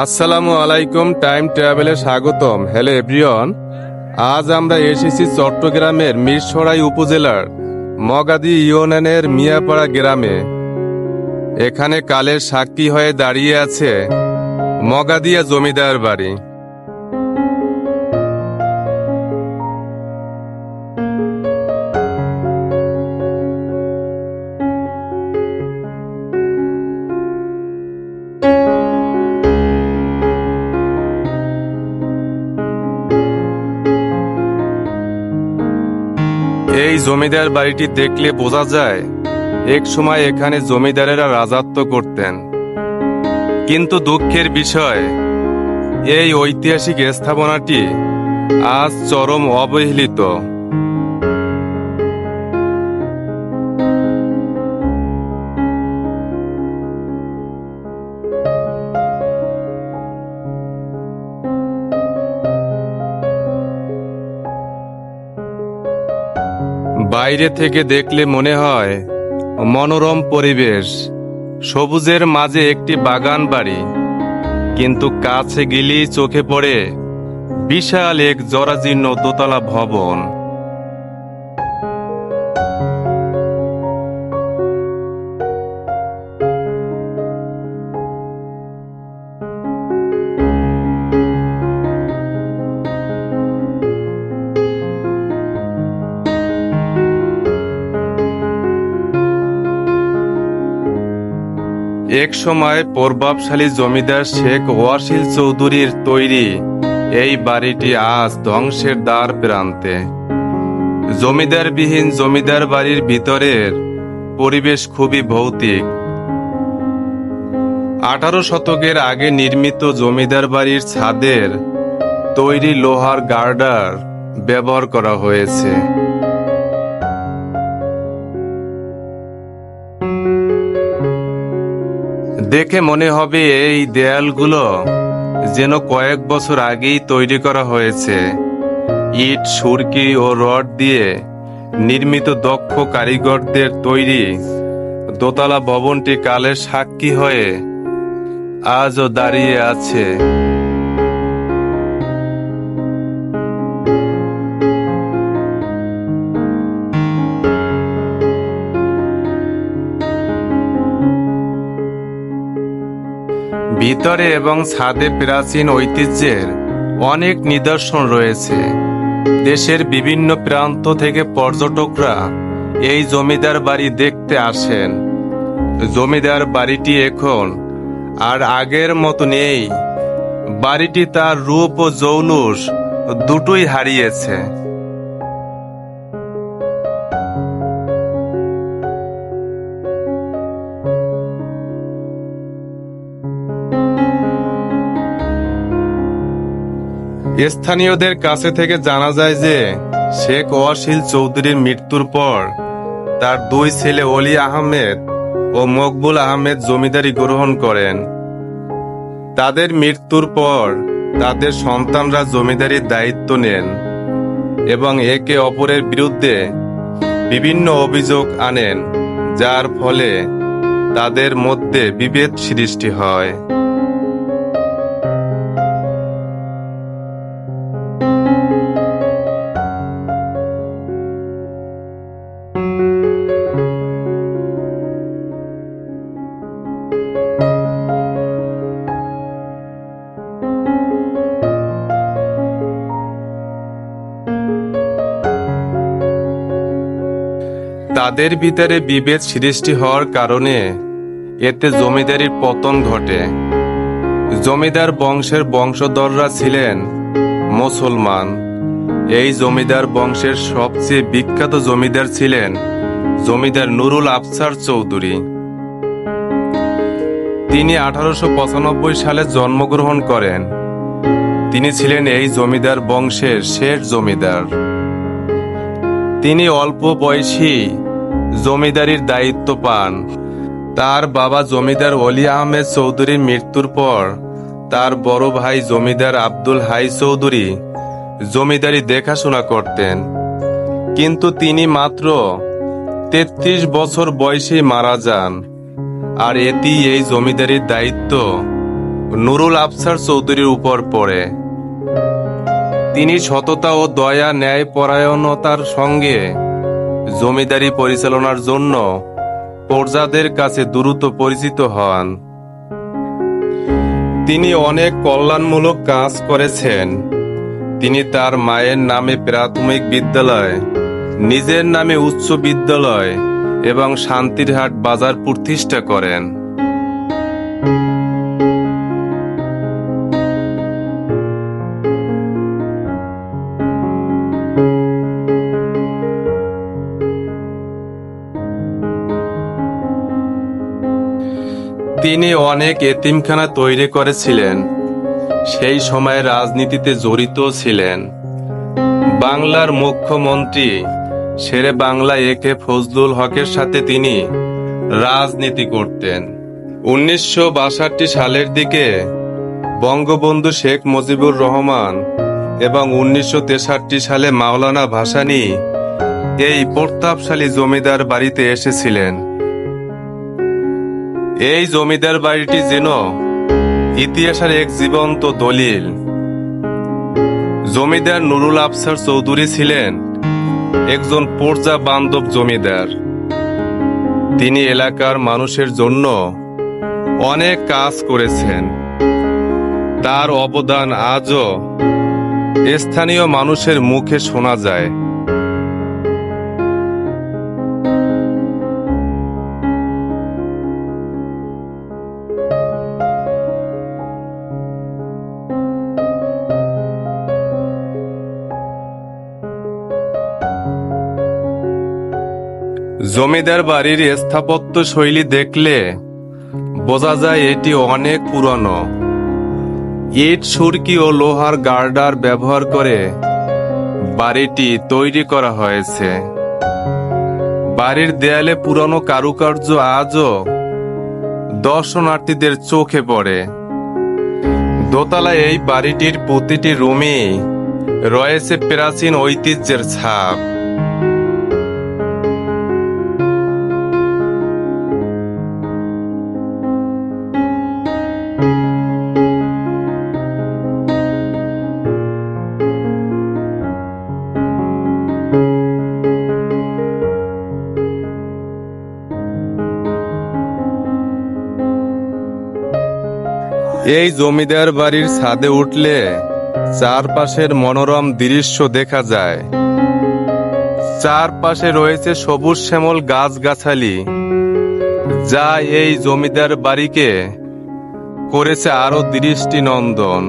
আসসালামু আলাইকুম, টাইম ট্রাভেলে স্বাগতম। হ্যালো এভরিওয়ান, আজ আমরা এসেছি চট্টগ্রামের মিরসরাই উপজেলার মগাদি ইউনিয়নের মিয়াপাড়া গ্রামে। এখানে কালের সাক্ষী হয়ে দাঁড়িয়ে আছে মগাদিয়া জমিদার বাড়ি। এই জমিদার বাড়িটি দেখলে বোঝা যায়, এক সময় এখানে জমিদারেরা রাজত্ব করতেন। কিন্তু দুঃখের বিষয়, এই ঐতিহাসিক স্থাপনাটি আজ চরম অবহেলিত। বাইরে থেকে দেখলে মনে হয় মনোরম পরিবেশ। সবুজের মাঝে একটি বাগান বাড়ি। কিন্তু কাছে গেলেই চোখে পড়ে বিশাল এক জরাজীর্ণ দোতলা ভবন। এক সময় প্রভাবশালী জমিদার শেখ ওয়াসিল চৌধুরীর তৈরি এই বাড়িটি আজ ধ্বংসের দ্বার প্রান্তে। জমিদারবিহীন জমিদার বাড়ির ভিতরের পরিবেশ খুবই ভৌতিক। আঠারো শতকের আগে নির্মিত জমিদার বাড়ির ছাদের তৈরি লোহার গার্ডার ব্যবহার করা হয়েছে। দেখে মনে হবে এই দেয়ালগুলো যেন কয়েক বছর আগেই তৈরি করা হয়েছে। ইট, সুরকি ও রড দিয়ে নির্মিত দক্ষ কারিগরদের তৈরি দোতলা ভবনটি কালের সাক্ষী হয়ে আজও দাঁড়িয়ে আছে। ভিতরে এবং ছাদে প্রাচীন ঐতিহ্যের অনেক নিদর্শন রয়েছে। দেশের বিভিন্ন প্রান্ত থেকে পর্যটকরা এই জমিদার বাড়ি দেখতে আসেন। জমিদার বাড়িটি এখন আর আগের মতো নেই। বাড়িটি তার রূপ ও জৌলুস দুটোই হারিয়েছে। স্থানীয়দের কাছে থেকে জানা যায় যে, শেখ ওয়াসিল চৌধুরীর মৃত্যুর পর তার দুই ছেলে অলি আহমেদ ও মকবুল আহমেদ জমিদারি গ্রহণ করেন। তাদের মৃত্যুর পর তাদের সন্তানরা জমিদারির দায়িত্ব নেন এবং একে অপরের বিরুদ্ধে বিভিন্ন অভিযোগ আনেন, যার ফলে তাদের মধ্যে বিভেদ সৃষ্টি হয়। তাদের ভিতরে বিভেদ সৃষ্টি হওয়ার কারণে এতে জমিদারির পতন ঘটে। জমিদার বংশের বংশধররা ছিলেন মুসলমান। এই জমিদার বংশের সবচেয়ে বিখ্যাত জমিদার ছিলেন জমিদার নুরুল আফসার চৌধুরী। তিনি আঠারোশো পঁচানব্বই সালে জন্মগ্রহণ করেন। তিনি ছিলেন এই জমিদার বংশের শেষ জমিদার। তিনি অল্প বয়সী জমিদারির দায়িত্ব পান। তার বাবা জমিদার অলি আহমেদ চৌধুরীর মৃত্যুর পর তার বড় ভাই জমিদার আব্দুল হাই চৌধুরী জমিদারি দেখাশোনা করতেন। কিন্তু তিনি মাত্র তেত্রিশ বছর বয়সে মারা যান। আর এটি এই জমিদারির দায়িত্ব নুরুল আফসার চৌধুরীর উপর পড়ে। তিনি সততা ও দয়া ন্যায় পরায়ণতার সঙ্গে জমিদারি পরিচালনার জন্য প্রজাদের কাছে দ্রুত পরিচিত হন। তিনি অনেক কল্যাণমূলক কাজ করেছেন। তিনি তার মায়ের নামে প্রাথমিক বিদ্যালয়, নিজের নামে উচ্চ বিদ্যালয় এবং শান্তিরহাট বাজার প্রতিষ্ঠা করেন। তিনি অনেক এতিমখানা তৈরি করেছিলেন। সেই সময় রাজনীতিতে জড়িত ছিলেন। বাংলার মুখ্যমন্ত্রী শেরে বাংলা একে ফজলুল হকের সাথে তিনি রাজনীতি করতেন। উনিশশো বাষট্টি সালের দিকে বঙ্গবন্ধু শেখ মুজিবুর রহমান এবং উনিশশো তেষট্টি সালে মাওলানা ভাসানী এই প্রতাপশালী জমিদার বাড়িতে এসেছিলেন। এই জমিদার বাড়িটি যেন ইতিহাসের এক জীবন্ত দলিল। জমিদার নুরুল আফসার চৌধুরী ছিলেন একজন পর্যা বান্ধব জমিদার। তিনি এলাকার মানুষের জন্য অনেক কাজ করেছেন। তার অবদান আজও স্থানীয় মানুষের মুখে শোনা যায়। জমিদার বাড়ির স্থাপত্য শৈলী দেখলে বোঝা যায় এটি অনেক পুরনো। ইট, সুরকি ও লোহার গার্ডার ব্যবহার করে বাড়িটি তৈরি করা হয়েছে। বাড়ির দেয়ালে পুরনো কারুকার্য আজও দর্শনার্থীদের চোখে পড়ে। দোতলায় এই বাড়িটির প্রতিটি রুমে রয়েছে প্রাচীন ঐতিহ্যের ছাপ। এই জমিদার বাড়ির ছাদে উঠলে চারপাশের মনোরম দৃশ্য দেখা যায়। চারপাশে রয়েছে সবুজ শ্যামল গাছগাছালি, যা এই জমিদার বাড়িকে করেছে আরও দৃষ্টিনন্দন।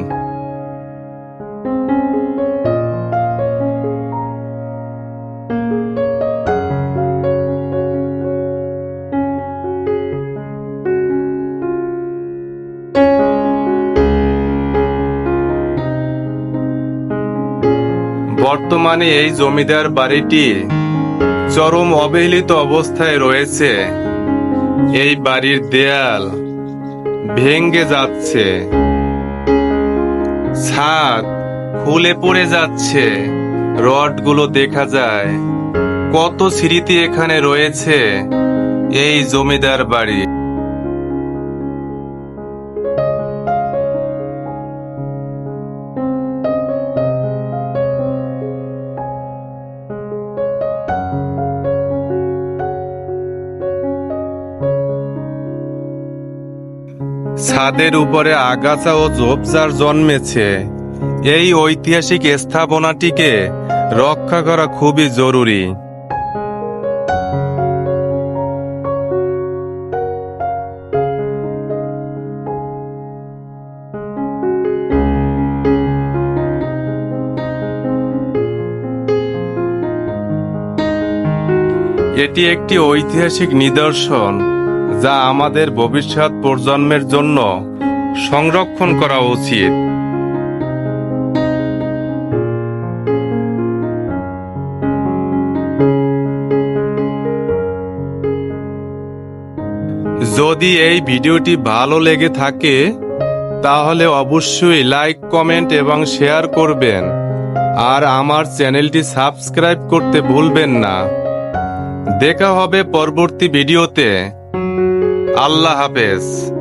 বর্তমানে এই জমিদার বাড়িটি চরম অবহেলিত অবস্থায় রয়েছে। এই বাড়ির দেয়াল ভেঙ্গে যাচ্ছে। ছাদ খুলে পড়ে যাচ্ছে। রডগুলো দেখা যায়। কত স্মৃতি এখানে রয়েছে এই জমিদার বাড়ি। ছাদের উপরে আগাছা ও ঝোপঝাড় জন্মেছে। এই ঐতিহাসিক স্থাপনাটিকে রক্ষা করা খুবই জরুরি। এটি একটি ঐতিহাসিক নিদর্শন। যা আমাদের ভবিষ্যৎ প্রজন্মের জন্য সংরক্ষণ করা উচিত। যদি এই ভিডিওটি ভালো লেগে থাকে, তাহলে অবশ্যই লাইক, কমেন্ট এবং শেয়ার করবেন। আর আমার চ্যানেলটি সাবস্ক্রাইব করতে ভুলবেন না। দেখা হবে পরবর্তী ভিডিওতে। আল্লাহ হাফেজ।